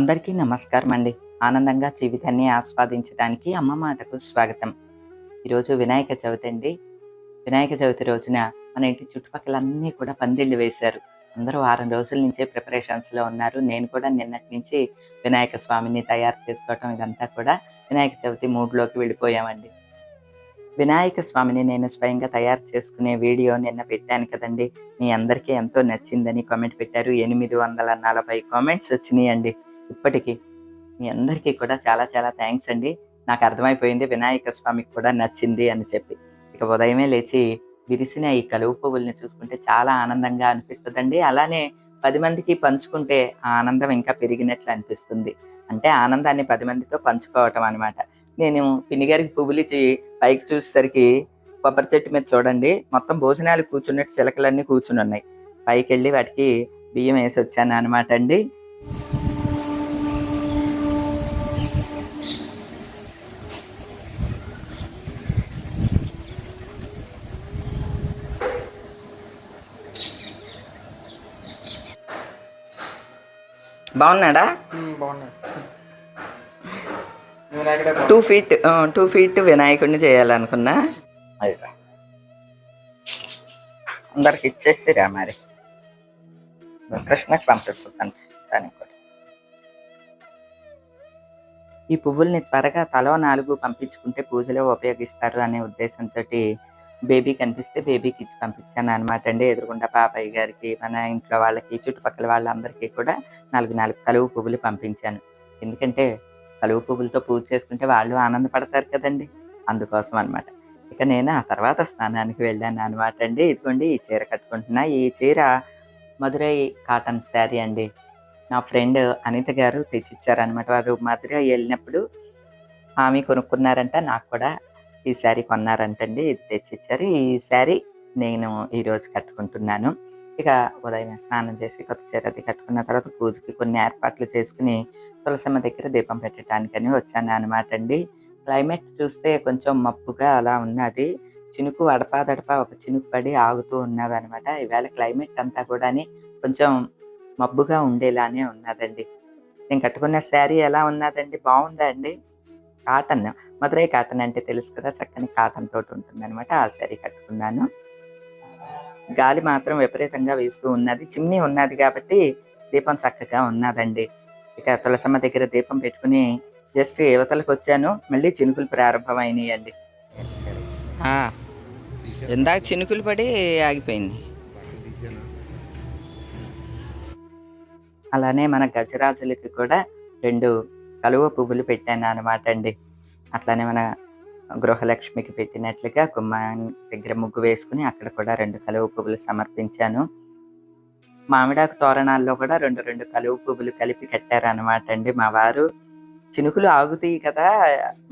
అందరికీ నమస్కారం అండి ఆనందంగా జీవితాన్ని ఆస్వాదించడానికి అమ్మ మాటకు స్వాగతం. ఈరోజు వినాయక చవితి అండి. వినాయక చవితి రోజున మన ఇంటి చుట్టుపక్కల అన్నీ కూడా పందిళ్ళు వేశారు. అందరూ వారం రోజుల నుంచే ప్రిపరేషన్స్లో ఉన్నారు. నేను కూడా నిన్నటి నుంచి వినాయక స్వామిని తయారు చేసుకోవటం ఇదంతా కూడా వినాయక చవితి మూడ్లోకి వెళ్ళిపోయామండి. వినాయక స్వామిని నేను స్వయంగా తయారు చేసుకునే వీడియో నిన్న పెట్టాను కదండి. మీ అందరికీ ఎంతో నచ్చిందని కామెంట్ పెట్టారు. ఎనిమిది వందల నలభై కామెంట్స్ వచ్చినాయండి. ఇప్పటికీ. మీ అందరికీ కూడా చాలా చాలా థ్యాంక్స్ అండి. నాకు అర్థమైపోయింది వినాయక స్వామికి కూడా నచ్చింది అని చెప్పి. ఇక ఉదయమే లేచి విరిసిన ఈ కలువు పువ్వుల్ని చూసుకుంటే చాలా ఆనందంగా అనిపిస్తుందండి. అలానే పది మందికి పంచుకుంటే ఆ ఆనందం ఇంకా పెరిగినట్లు అనిపిస్తుంది. అంటే ఆనందాన్ని పది మందితో పంచుకోవటం అనమాట నేను పినిగారికి పువ్వులు ఇచ్చి పైకి చూసేసరికి కొబ్బరి చెట్టు మీద చూడండి. మొత్తం భోజనాలు కూర్చున్నట్టు చిలకలన్నీ కూర్చుని ఉన్నాయి. పైకి వెళ్ళి వాటికి బియ్యం వేసి వచ్చాను అనమాట అండి. బాగున్నాడా? టూ ఫీట్ టూ ఫీట్ వినాయకుడిని చేయాలనుకున్నా. అందరికి ఇచ్చేసిరా మరి. కృష్ణకి దానికి కూడా. ఈ పువ్వుల్ని త్వరగా తలో నాలుగు పంపించుకుంటే పూజలో ఉపయోగిస్తారు అనే ఉద్దేశంతో బేబీ కనిపిస్తే బేబీకి ఇచ్చి పంపించాను అనమాట అండి. ఎదురుగుండా బాబాయ్ గారికి మన ఇంట్లో వాళ్ళకి చుట్టుపక్కల వాళ్ళందరికీ కూడా నాలుగు నాలుగు కలువు పువ్వులు పంపించాను. ఎందుకంటే కలువు పువ్వులతో పూజ చేసుకుంటే వాళ్ళు ఆనందపడతారు కదండి. అందుకోసం అనమాట ఇక నేను ఆ తర్వాత స్నానానికి వెళ్ళాను అనమాట అండి. ఇదిగోండి ఈ చీర కట్టుకుంటున్నా. ఈ చీర మధురై కాటన్ శారీ అండి. నా ఫ్రెండ్ అనిత గారు తెచ్చిచ్చారనమాట వారు మధురై వెళ్ళినప్పుడు ఆమె కొనుక్కున్నారంట. నాకు కూడా ఈ శారీ కొన్నారంటండి ఇది తెచ్చిచ్చారు. ఈ శారీ నేను ఈరోజు కట్టుకుంటున్నాను. ఇక ఉదయం స్నానం చేసి కొత్త చీర అది కట్టుకున్న తర్వాత పూజకి కొన్ని ఏర్పాట్లు చేసుకుని తులసమ్మ దగ్గర దీపం పెట్టడానికని వచ్చాను అనమాట అండి. క్లైమేట్ చూస్తే కొంచెం మబ్బుగా అలా ఉన్నది. చినుకు అడపాదడపా ఒక చినుకు పడి ఆగుతూ ఉన్నది అనమాట ఈవేళ క్లైమేట్ అంతా కూడా కొంచెం మబ్బుగా ఉండేలానే ఉన్నదండి. నేను కట్టుకున్న శారీ ఎలా ఉన్నదండి? బాగుందా అండి? కాటన్. మధురై కాటన్ అంటే తెలుసు కదా చక్కని కాటన్ తోటి ఉంటుంది అనమాట ఆ శారీ కట్టుకున్నాను. గాలి మాత్రం విపరీతంగా వేస్తూ ఉన్నది. చిమ్నీ ఉన్నది కాబట్టి దీపం చక్కగా ఉన్నదండి. ఇక తులసమ్మ దగ్గర దీపం పెట్టుకుని జస్ట్ యువతలకు వచ్చాను. మళ్ళీ చినుకులు ప్రారంభమైనాయండి. ఇందాక చినుకులు పడి ఆగిపోయింది. అలానే మన గజరాజులకి కూడా రెండు కలువ పువ్వులు పెట్టాను అనమాట అండి అట్లానే మన గృహలక్ష్మికి పెట్టినట్లుగా గుమ్మ దగ్గర ముగ్గు వేసుకుని అక్కడ కూడా రెండు కలువ పువ్వులు సమర్పించాను. మామిడాకు తోరణాల్లో కూడా రెండు రెండు కలువ పువ్వులు కలిపి కట్టారనమాట అండి మా వారు. చినుకులు ఆగుతాయి కదా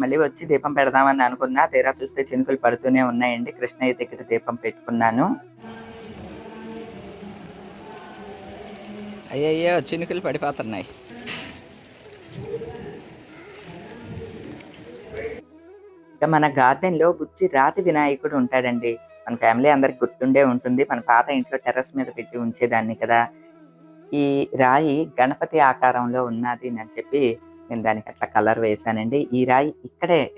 మళ్ళీ వచ్చి దీపం పెడదామని అనుకున్నా తీరా చూస్తే చినుకులు పడుతూనే ఉన్నాయండి. కృష్ణయ్య దగ్గర దీపం పెట్టుకున్నాను. అయ్యయ్యో చినుకులు పడిపోతున్నాయి. ఇక మన గార్డెన్లో బుచ్చి రాతి వినాయకుడు ఉంటాడండి. మన ఫ్యామిలీ అందరికి గుర్తుండే ఉంటుంది. మన పాత ఇంట్లో టెర్రస్ మీద పెట్టి ఉంచేదాన్ని కదా. ఈ రాయి గణపతి ఆకారంలో ఉన్నది అని చెప్పి నేను దానికి అట్లా కలర్ వేశానండి. ఈ రాయి ఇక్కడే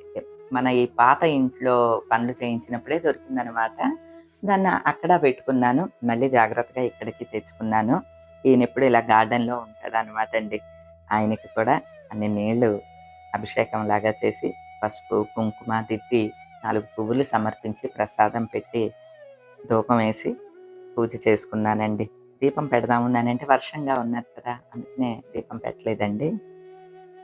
మన ఈ పాత ఇంట్లో పనులు చేయించినప్పుడే దొరికిందనమాట దాన్ని అక్కడ పెట్టుకున్నాను. మళ్ళీ జాగ్రత్తగా ఇక్కడికి తెచ్చుకున్నాను. ఈయన ఎప్పుడు ఇలా గార్డెన్లో ఉంటాడు అనమాట అండి. ఆయనకి కూడా అన్ని నీళ్ళు అభిషేకం లాగా చేసి పసుపు కుంకుమ దిద్ది నాలుగు పువ్వులు సమర్పించి ప్రసాదం పెట్టి ధూపం వేసి పూజ చేసుకున్నానండి. దీపం పెడదాము అంటే వర్షంగా ఉన్నది కదా అందుకనే దీపం పెట్టలేదండి.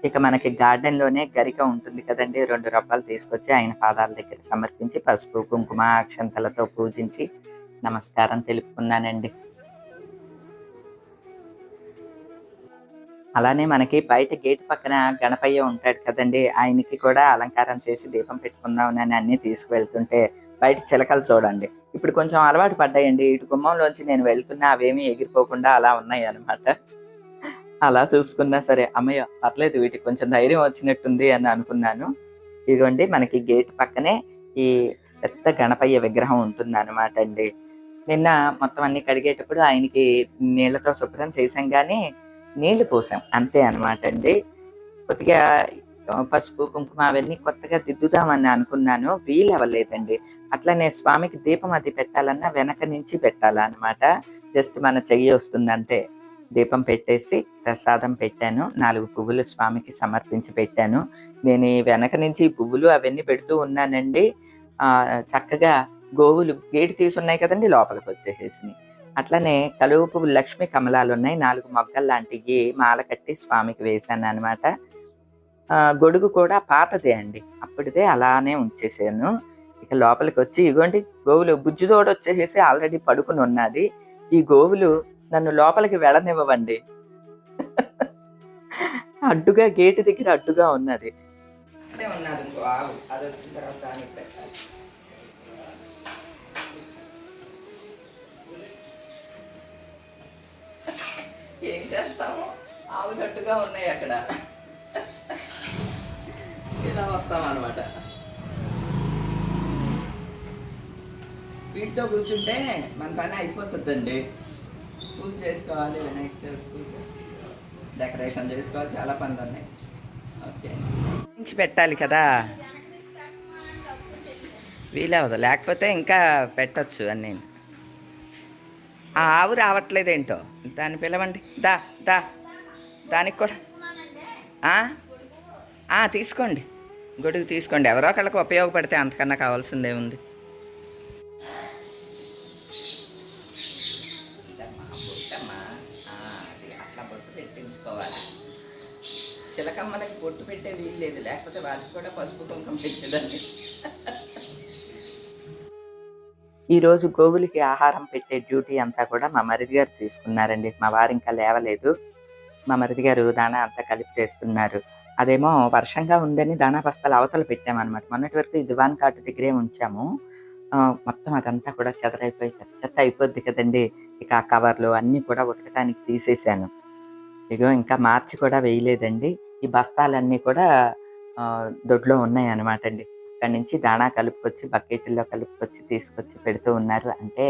ఇక మనకి గార్డెన్లోనే గరిక ఉంటుంది కదండి రెండు రబ్బాలు తీసుకొచ్చి ఆయన పాదాల దగ్గర సమర్పించి పసుపు కుంకుమ అక్షంతలతో పూజించి నమస్కారం తెలుపుకున్నానండి. అలానే మనకి బయట గేట్ పక్కన గణపయ్య ఉంటాడు కదండి ఆయనకి కూడా అలంకారం చేసి దీపం పెట్టుకుందాం అని అన్ని తీసుకువెళ్తుంటే బయట చిలకలు చూడండి. ఇప్పుడు కొంచెం అలవాటు పడ్డాయండి. ఇటు గుమ్మంలోంచి నేను వెళ్తున్నా అవేమీ ఎగిరిపోకుండా అలా ఉన్నాయి అనమాట అలా చూసుకున్నా సరే అమ్మయ్య పర్లేదు వీటికి కొంచెం ధైర్యం వచ్చినట్టుంది అని అనుకున్నాను. ఇదిగోండి మనకి గేట్ పక్కనే ఈ పెద్ద గణపయ్య విగ్రహం ఉంటుంది అనమాట అండి. నిన్న మొత్తం అన్ని కడిగేటప్పుడు ఆయనకి నీళ్ళతో శుభ్రం చేశాం కానీ నీళ్ళు పోసాం. అంతే అనమాట అండి కొద్దిగా పసుపు కుంకుమ అవన్నీ కొత్తగా దిద్దుదామని అనుకున్నాను. వీలు అవ్వలేదండి. అట్లనే స్వామికి దీపం అది పెట్టాలన్నా వెనక నుంచి పెట్టాలన్నమాట జస్ట్ మన చెయ్యి వస్తుంది అంతే. దీపం పెట్టేసి ప్రసాదం పెట్టాను. నాలుగు పువ్వులు స్వామికి సమర్పించి పెట్టాను. నేను ఈ వెనక నుంచి పువ్వులు అవన్నీ పెడుతూ ఉన్నానండి. ఆ చక్కగా గోవులు గేటు తీసి ఉన్నాయి కదండి లోపలికి వచ్చేసేసినాయి అట్లనే కలువ పువ్వు లక్ష్మి కమలాలు ఉన్నాయి నాలుగు మొగ్గలు లాంటివి మాల కట్టి స్వామికి వేశాను అనమాట గొడుగు కూడా పాతదే అండి. అప్పటిదే అలానే ఉంచేసాను. ఇక లోపలికి వచ్చి ఇగోండి గోవులు బుజ్జుదోడు వచ్చేసేసి ఆల్రెడీ పడుకుని ఉన్నది. ఈ గోవులు నన్ను లోపలికి వెళ్ళనివ్వండి అడ్డుగా గేటు దగ్గర అడ్డుగా ఉన్నది. అక్కడే ఉన్నది ఇంకో ఆవు. అది వచ్చిన తర్వాత దానికి ఏం చేస్తాము? ఆవుగట్టుగా ఉన్నాయి అక్కడ. ఇలా వస్తాం వీటితో కూర్చుంటే మన పని అయిపోతుందండి. పూజ చేసుకోవాలి వినాయక చవితి పూజ. డెకరేషన్ చేసుకోవాలి చాలా పనులు ఉన్నాయి. ఓకే. పెట్టాలి కదా. వీలవదు. లేకపోతే ఇంకా పెట్టచ్చు అని నేను ఆవు రావట్లేదేంటో? దాన్ని పిలవండి. దా దా. దానికి కూడా. తీసుకోండి. గొడుగు తీసుకోండి. ఎవరో ఒకళ్ళకి ఉపయోగపడితే అంతకన్నా కావాల్సిందే ఉంది అట్లా పెట్టించుకోవాలి. చిలకమ్మలకి బొట్టు పెట్టే వీలు లేదు. లేకపోతే వాటికి కూడా పసుపు కుంకం పెట్టేదండి ఈరోజు గోవులకి ఆహారం పెట్టే డ్యూటీ అంతా కూడా మా మరిది గారు తీసుకున్నారండి. మా వారు ఇంకా లేవలేదు. మా మరిది గారు దాణా అంతా కలిపి చేస్తున్నారు. అదేమో వర్షంగా ఉందని దాణా బస్తాలు అవతల పెట్టామన్నమాట. మొన్నటి వరకు దివాన్ కాటు దగ్గరే ఉంచాము. మొత్తం అదంతా కూడా చెదరైపోయి చెత్త చెత్త అయిపోద్ది కదండి. ఇక ఆ కవర్లు అన్నీ కూడా ఉతకడానికి తీసేశాను. ఇగో ఇంకా మార్చి కూడా వేయలేదండి. ఈ బస్తాలన్నీ కూడా దొడ్లో ఉన్నాయి అనమాట అండి. అక్కడి నుంచి దాణా కలుపుకొచ్చి బకెట్లో కలుపుకొచ్చి తీసుకొచ్చి పెడుతూ ఉన్నారు. అంటే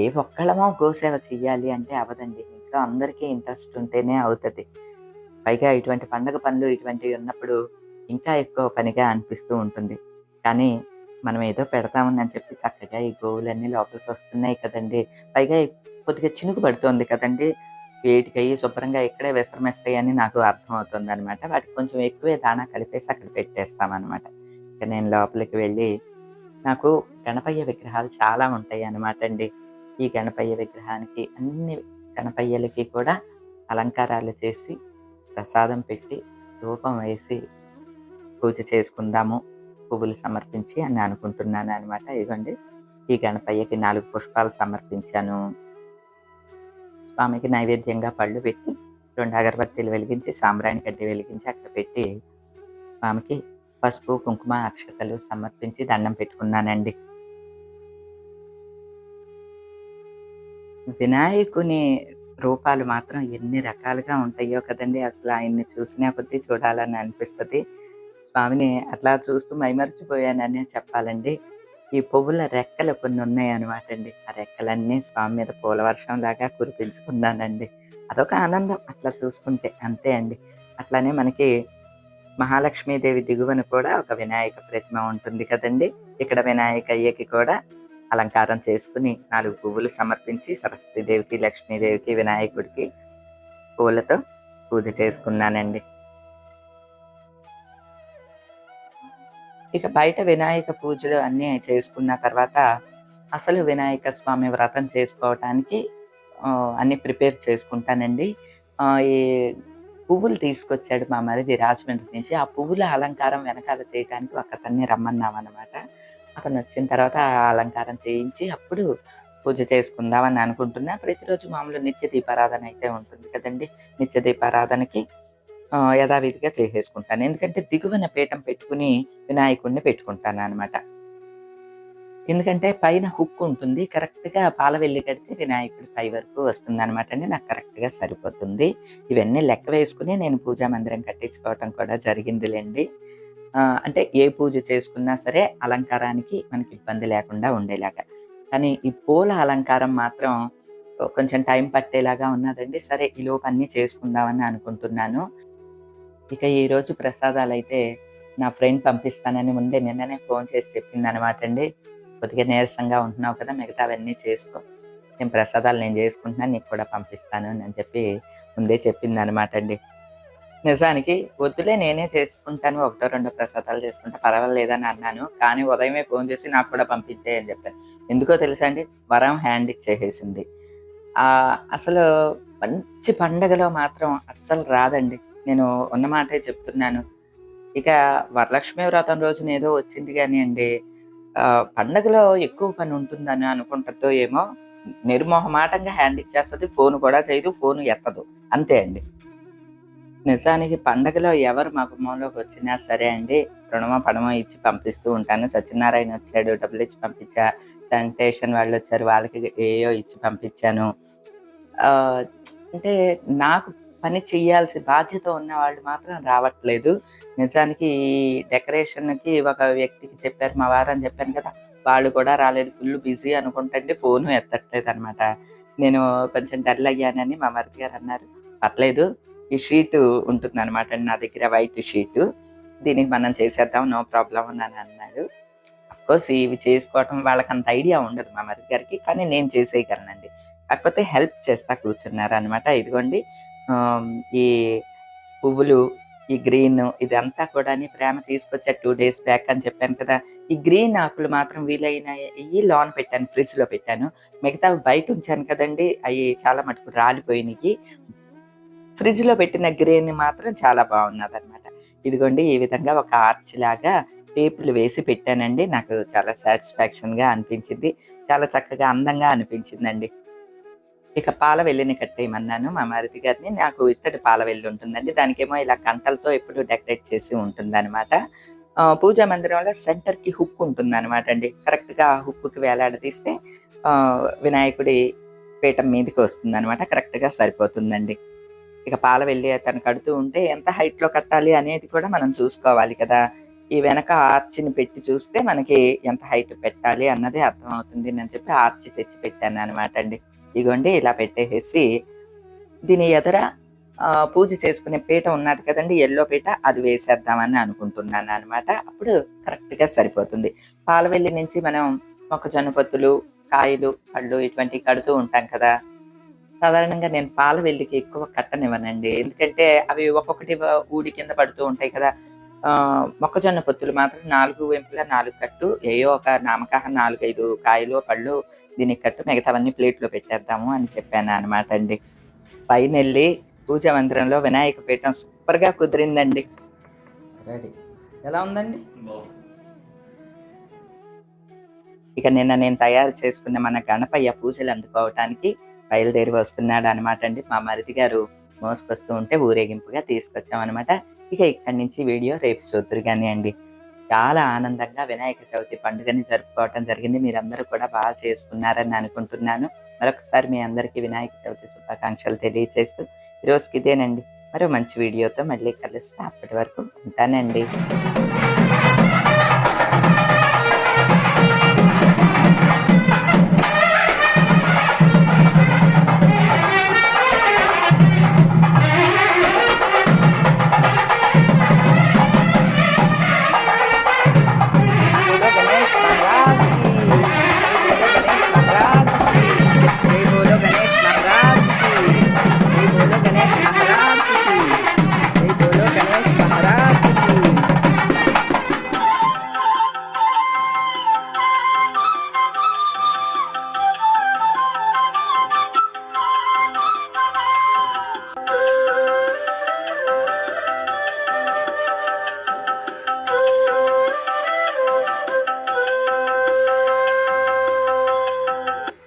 ఏ ఒక్కళ్ళమో గోసేవ చెయ్యాలి అంటే అవదండి ఇంట్లో అందరికీ ఇంట్రెస్ట్ ఉంటేనే అవుతుంది. పైగా ఇటువంటి పండగ పనులు ఇటువంటివి ఉన్నప్పుడు ఇంకా ఎక్కువ పనిగా అనిపిస్తూ ఉంటుంది. కానీ మనం ఏదో పెడతామని అని చెప్పి చక్కగా ఈ గోవులన్నీ లోపలికి వస్తున్నాయి కదండి. పైగా కొద్దిగా చినుకు పడుతుంది కదండి. వేటికయ్యి శుభ్రంగా ఇక్కడే విశ్రమిస్తాయి అని నాకు అర్థం అవుతుంది అనమాట వాటికి కొంచెం ఎక్కువే దాణా కలిపేసి అక్కడ పెట్టేస్తామన్నమాట. ఇంకా నేను లోపలికి వెళ్ళి నాకు గణపయ్య విగ్రహాలు చాలా ఉంటాయి అన్నమాట అండి. ఈ గణపయ్య విగ్రహానికి అన్ని గణపయ్యలకి కూడా అలంకారాలు చేసి ప్రసాదం పెట్టి రూపం వేసి పూజ చేసుకుందాము పువ్వులు సమర్పించి అని అనుకుంటున్నాను అనమాట ఇదిగోండి ఈ గణపయ్యకి నాలుగు పుష్పాలు సమర్పించాను. స్వామికి నైవేద్యంగా పళ్ళు పెట్టి రెండు అగరబత్తీలు వెలిగించి సాంబ్రాణి కడ్డి వెలిగించి అక్కడ పెట్టి స్వామికి పసుపు కుంకుమ అక్షతలు సమర్పించి దండం పెట్టుకున్నానండి. వినాయకుని రూపాలు మాత్రం ఎన్ని రకాలుగా ఉంటాయో కదండి. అసలు ఆయన్ని చూసినా కొద్దీ చూడాలని అనిపిస్తుంది. స్వామిని అట్లా చూస్తూ మైమరిచిపోయానని చెప్పాలండి. ఈ పువ్వుల రెక్కలు కొన్ని ఉన్నాయి అనమాట అండి ఆ రెక్కలన్నీ స్వామి మీద పూల వర్షం లాగా కురిపించుకున్నానండి. అదొక ఆనందం అట్లా చూసుకుంటే అంతే అండి. అట్లానే మనకి మహాలక్ష్మీదేవి దిగువన కూడా ఒక వినాయక ప్రతిమ ఉంటుంది కదండి. ఇక్కడ వినాయక అయ్యకి కూడా అలంకారం చేసుకుని నాలుగు పువ్వులు సమర్పించి సరస్వతీదేవికి లక్ష్మీదేవికి వినాయకుడికి పూలతో పూజ చేసుకున్నానండి. ఇక బయట వినాయక పూజలు అన్నీ చేసుకున్న తర్వాత అసలు వినాయక స్వామి వ్రతం చేసుకోవటానికి అన్ని ప్రిపేర్ చేసుకుంటానండి. ఈ పువ్వులు తీసుకొచ్చాడు మా మరిది రాజమండ్రి నుంచి. ఆ పువ్వుల అలంకారం వెనకాల చేయడానికి ఒకతన్ని రమ్మన్నాం అనమాట అతను వచ్చిన తర్వాత ఆ అలంకారం చేయించి అప్పుడు పూజ చేసుకుందామని అనుకుంటున్నా. ప్రతిరోజు మామూలు నిత్య దీపారాధన అయితే ఉంటుంది కదండి. నిత్య దీపారాధనకి యథావిధిగా చేసేసుకుంటాను. ఎందుకంటే దిగువన పీఠం పెట్టుకుని వినాయకుడిని పెట్టుకుంటాను అనమాట ఎందుకంటే పైన హుక్ ఉంటుంది. కరెక్ట్గా పాల వెళ్ళి కడితే వినాయకుడి పై వరకు వస్తుంది అనమాట అండి. నాకు కరెక్ట్గా సరిపోతుంది. ఇవన్నీ లెక్క వేసుకుని నేను పూజా మందిరం కట్టించుకోవటం కూడా జరిగిందిలేండి. అంటే ఏ పూజ చేసుకున్నా సరే అలంకారానికి మనకి ఇబ్బంది లేకుండా ఉండేలాగా. కానీ ఈ పూల అలంకారం మాత్రం కొంచెం టైం పట్టేలాగా ఉన్నదండి. సరే ఈ లోపు అన్నీ చేసుకుందామని అనుకుంటున్నాను. ఇక ఈరోజు ప్రసాదాలు అయితే నా ఫ్రెండ్ పంపిస్తానని ముందే నిన్ననే ఫోన్ చేసి చెప్పింది అనమాట అండి. కొద్దిగా నీరసంగా ఉంటున్నావు కదా మిగతా అవన్నీ చేసుకో. నేను ప్రసాదాలు నేను చేసుకుంటున్నాను నీకు కూడా పంపిస్తాను అని చెప్పి ముందే చెప్పింది అనమాట అండి. నిజానికి వద్దులే నేనే చేసుకుంటాను ఒకటో రెండో ప్రసాదాలు చేసుకుంటా పర్వాలేదని అన్నాను. కానీ ఉదయమే ఫోన్ చేసి నాకు కూడా పంపించేయని అని చెప్పాను ఎందుకో తెలుసా అండి వరం హ్యాండ్ ఇచ్చేసేసింది. అసలు మంచి పండగలో మాత్రం అస్సలు రాదండి. నేను ఉన్న మాటే చెప్తున్నాను. ఇక వరలక్ష్మి వ్రతం రోజున ఏదో వచ్చింది కానీ అండి పండగలో ఎక్కువ పని ఉంటుందని అనుకుంటుందో ఏమో నిర్మోహమాటంగా హ్యాండ్ ఇచ్చేస్తుంది ఫోన్ కూడా చేయదు ఫోన్ ఎత్తదు. అంతే అండి. నిజానికి పండగలో ఎవరు మా గుమ్మంలోకి వచ్చినా సరే అండి రుణమో పడమో ఇచ్చి పంపిస్తూ ఉంటాను. సత్యనారాయణ వచ్చాడు డబ్బులు ఇచ్చి పంపించా. శానిటేషన్ వాళ్ళు వచ్చారు వాళ్ళకి ఏయో ఇచ్చి పంపించాను. అంటే నాకు పని చేయాల్సి బాధ్యత ఉన్న వాళ్ళు మాత్రం రావట్లేదు. నిజానికి ఈ డెకరేషన్కి ఒక వ్యక్తికి చెప్పారు మా వారని చెప్పాను కదా వాళ్ళు కూడా రాలేదు ఫుల్ బిజీ అనుకుంటే ఫోను ఎత్తట్లేదు అనమాట నేను కొంచెం డల్ అయ్యానని మా మరిది గారు అన్నారు. పర్లేదు ఈ షీట్ ఉంటుంది అనమాట నా దగ్గర వైట్ షీట్. దీనికి మనం చేసేద్దాం నో ప్రాబ్లం అని అన్నాడు కోర్స్ ఇవి చేసుకోవటం వాళ్ళకి అంత ఐడియా ఉండదు మా మరిది గారికి కానీ నేను చేసేయగలనండి. కాకపోతే హెల్ప్ చేస్తా కూర్చున్నారు అనమాట ఇదిగోండి ఈ పువ్వులు ఈ గ్రీన్ ఇదంతా కూడా ప్రేమ తీసుకొచ్చా టూ డేస్ బ్యాక్ అని చెప్పాను కదా. ఈ గ్రీన్ ఆకులు మాత్రం వీలైన ఈ లోన్ పెట్టాను ఫ్రిడ్జ్లో పెట్టాను. మిగతా బయట ఉంచాను కదండి అవి చాలా మటుకు రాలిపోయినాయి. ఫ్రిడ్జ్లో పెట్టిన గ్రీన్ మాత్రం చాలా బాగున్నది అనమాట ఇదిగోండి ఈ విధంగా ఒక ఆర్చ్ లాగా టేపులు వేసి పెట్టానండి. నాకు చాలా సాటిస్ఫాక్షన్గా అనిపించింది. చాలా చక్కగా అందంగా అనిపించిందండి. ఇక పాల వెల్లిని కట్టేయమన్నాను. మా మారుతి గారిని నాకు ఇత్తడి పాల వెల్లి ఉంటుందండి. దానికేమో ఇలా కంటలతో ఎప్పుడు డెకరేట్ చేసి ఉంటుంది అనమాట పూజా మందిరంలో సెంటర్కి హుక్ ఉంటుంది అనమాట అండి. కరెక్ట్గా ఆ హుక్కి వేలాడదీస్తే ఆ, వినాయకుడి పీఠం మీదకి వస్తుంది అనమాట కరెక్ట్గా సరిపోతుందండి. ఇక పాల వెళ్ళి తను కడుతూ ఉంటే ఎంత హైట్లో కట్టాలి అనేది కూడా మనం చూసుకోవాలి కదా. ఈ వెనక ఆర్చిని పెట్టి చూస్తే మనకి ఎంత హైట్ పెట్టాలి అన్నది అర్థమవుతుంది అని చెప్పి ఆర్చి తెచ్చి పెట్టాను అనమాట అండి. ఇగోండి ఇలా పెట్టేసి దీని ఎదర పూజ చేసుకునే పీట ఉన్నది కదండి ఎల్లో పీట అది వేసేద్దామని అనుకుంటున్నాను అనమాట అప్పుడు కరెక్ట్గా సరిపోతుంది. పాలవెల్లి నుంచి మనం మొక్కజొన్న పొత్తులు కాయలు పళ్ళు ఇటువంటివి కడుతూ ఉంటాం కదా. సాధారణంగా నేను పాలవెల్లికి ఎక్కువ కట్టనివ్వనండి. ఎందుకంటే అవి ఒక్కొక్కటి ఊడి కింద పడుతూ ఉంటాయి కదా. మొక్కజొన్న పొత్తులు మాత్రం నాలుగు వెంపుల నాలుగు కట్టు ఏయో ఒక నామకాహ నాలుగైదు కాయలు పళ్ళు దీనికి కట్టు మిగతావన్నీ ప్లేట్లో పెట్టేద్దాము అని చెప్పాను అనమాట అండి. పైన వెళ్ళి పూజా మందిరంలో వినాయక పీఠం సూపర్గా కుదిరిందండి. రెడీ. ఎలా ఉందండి? ఇక నిన్న నేను తయారు చేసుకున్న మన గణపయ్య పూజలు అందుకోవటానికి బయలుదేరి వస్తున్నాడు అనమాట అండి. మా మరిది గారు మోసుకొస్తూ ఉంటే ఊరేగింపుగా తీసుకొచ్చాం అనమాట ఇక ఇక్కడి నుంచి వీడియో రేపు చూద్దరు కానీ అండి. చాలా ఆనందంగా వినాయక చవితి పండుగని జరుపుకోవటం జరిగింది. మీరందరూ కూడా బాగా చేసుకున్నారని అనుకుంటున్నాను. మరొకసారి మీ అందరికీ వినాయక చవితి శుభాకాంక్షలు తెలియజేస్తూ ఈ ఇదేనండి. మరో మంచి వీడియోతో మళ్ళీ కలుస్తా. అప్పటి వరకు ఉంటానండి.